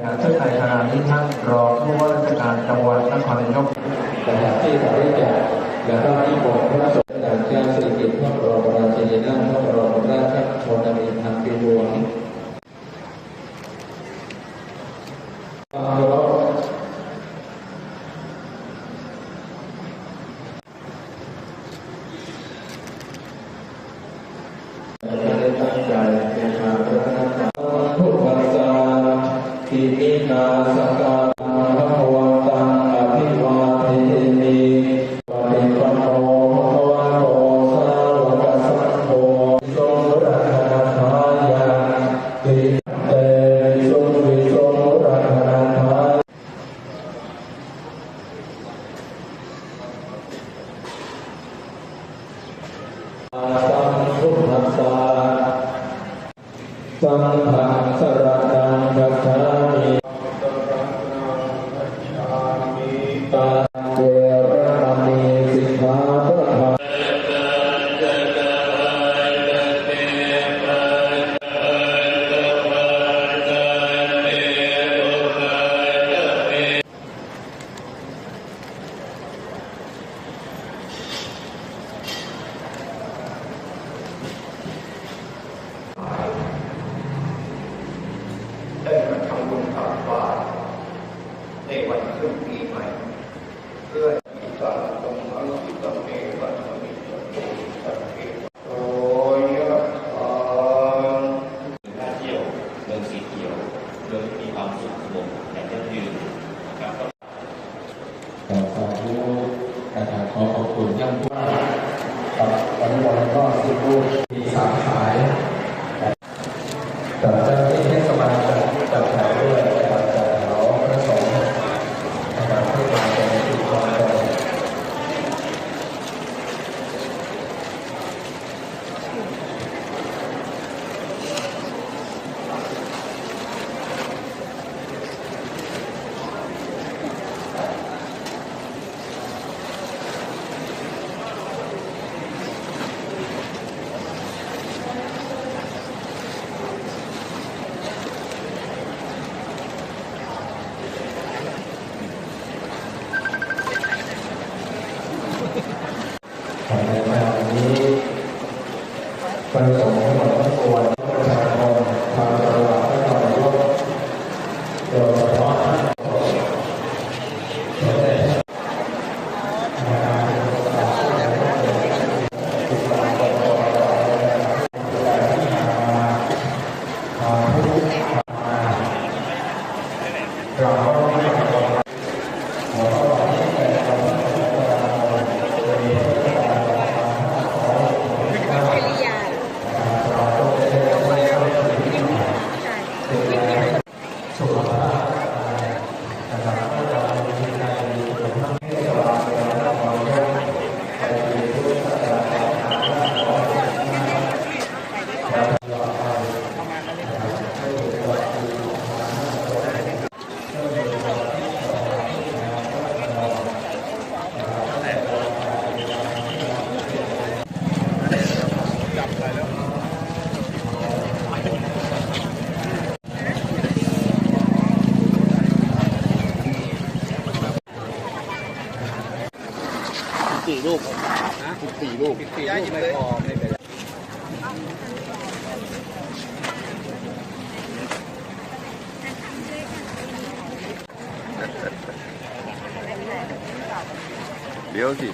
งานเชิดไทยขณะนี้ท่านรองผู้ว่าราชการจังหวัดนครนายกสถานที่บริจาคและก็ที่บอกพระสงฆ์จากเจ้าสิริกิติ์พระบรมราชินีนาถพระบรมราชชนนีพันปีหลวงความเคาพไม่ได้ตั้งใจเป็นทางพระ สกาพระวันตังอภิวาเทมิปฏิปันโนภะคะวะโตสาวกสังโฆทรงรักนาทาติเตสุวิทรงรักนาทายสัมพุทธัสสะสังฆังสรณังกัจฉามิ ขึ้นปีใหม่ เพื่อมีตาตรงอนุตเมวันมิตรโตสัพเพโตยะถาท่าเที่ยวเมืองสีเขียวเมืองที่มีความสุขสงบและยั่งยืนนะครับขอสาธุนะครับขอขอบคุณย่างผู้ว่ากับวันนี้ก็สิบรูปมีสามสายกับเจ้า Amen. สี่ลูกสิบสี่ลูกสิบสี่ลูกไม่พอไม่เป็นเดี๋ยวสิ